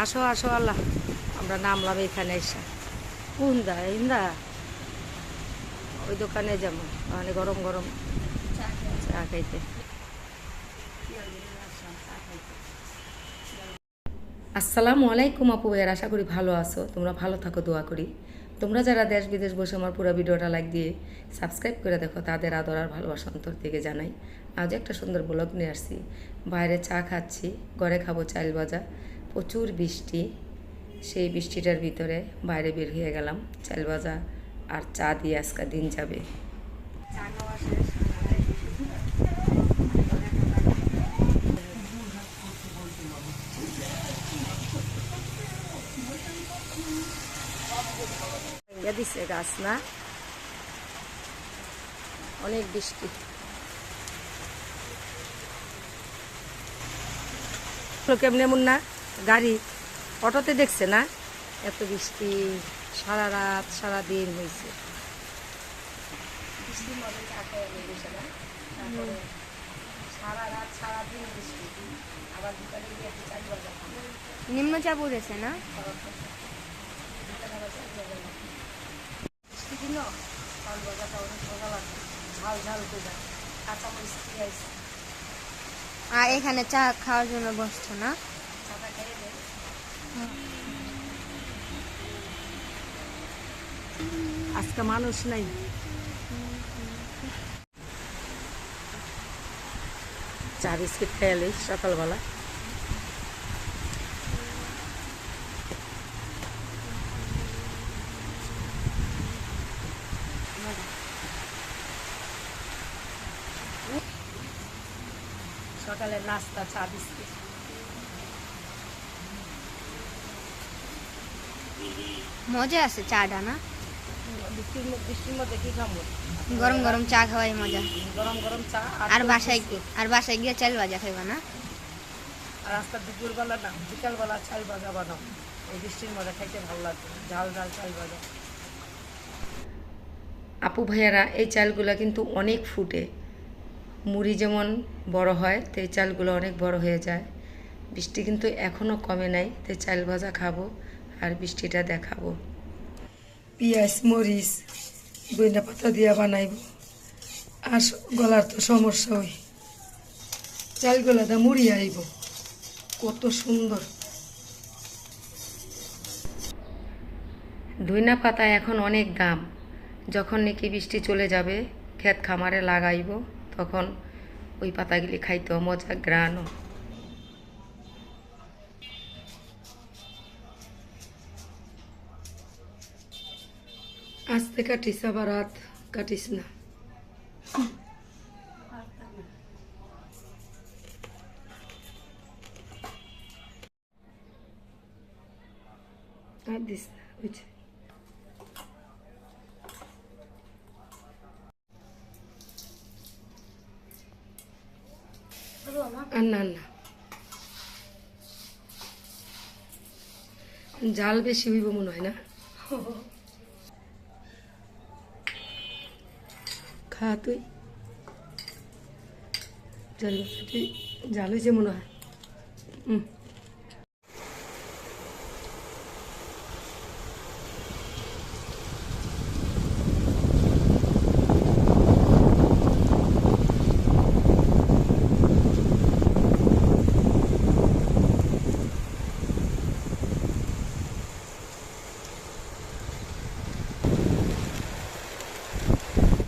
আসো আসো আল্লাহ। আমরা নামলাম এখানে এসে। কোন দা ইন্দা। ওই দোকানে যেমন মানে গরম গরম। চা খাইতে। আসসালামু আলাইকুম আপু ভাইয়ার আশা করি ভালো আছো। তোমরা ভালো থাকো দোয়া করি। তোমরা যারা দেশ বিদেশ বসে আমার পুরো ভিডিওটা লাইক দিয়ে সাবস্ক্রাইব করে দেখো তাদের আদর আর ভালোবাসা অন্তর থেকে জানাই। আজ একটা সুন্দর ব্লগ নিয়ে আসছি। বাইরে চা খাচ্ছি ঘরে খাব চাল ভাজা। প্রচুর বৃষ্টি। সেই বৃষ্টিটার ভিতরে বাইরে বের হয়ে গেলাম। চাল ভাজা আর চা দিয়ে আজকা দিন যাবে। দিছে গাছ না? অনেক বৃষ্টি। কেমনে এমন না গাড়ি অটোতে দেখছে না? এত বৃষ্টি সারা রাত সারা দিন হয়েছে নিম্নচাপ উঠেছে না? আর এখানে চা খাওয়ার জন্য বসছো না? আজকে মানুষ নাই। চা বিস্কিট খেয়ালি সকালবেলা। সকালের নাস্তা চা বিস্কিট। মজা আছে চাটা না? বৃষ্টির মধ্যে কি খাব? গরম গরম চা খাওয়াই মজা। গরম গরম চা আর বাসায়। আর বাসায় গিয়ে চাল ভাজা খাইবা না? আর আজকে দুপুরবেলা না বিকালবেলা চাল ভাজা বানাও। এই বৃষ্টির মজা খাইতে ভালো লাগে। ঝাল ঝাল চাল ভাজা। আপু ভাইয়ারা এই চালগুলো কিন্তু অনেক ফুটে। মুড়ি যেমন বড় হয় তো এই চালগুলো অনেক বড় হয়ে যায়। বৃষ্টি কিন্তু এখনও কমে নাই তো চাল ভাজা খাব। আর বৃষ্টিটা দেখাবো। পেঁয়াজ মরিচ বইনা পাতা দিয়া বানাইব। আর গলার তো সমস্যা ওই। চাল দা মুড়ি আইব। কত সুন্দর। ধইনা পাতা এখন অনেক দাম। যখন নাকি বৃষ্টি চলে যাবে ক্ষেত খামারে লাগাইব তখন ওই পাতাগুলি খাইতেও মজা গ্রানও। আস্তে কাটিস, আবার রাত কাটিস না। দিস না না না। জাল বেশি হইব মনে হয় না? খা তুই জাল জাল হয়েছে মনে হয়। হুম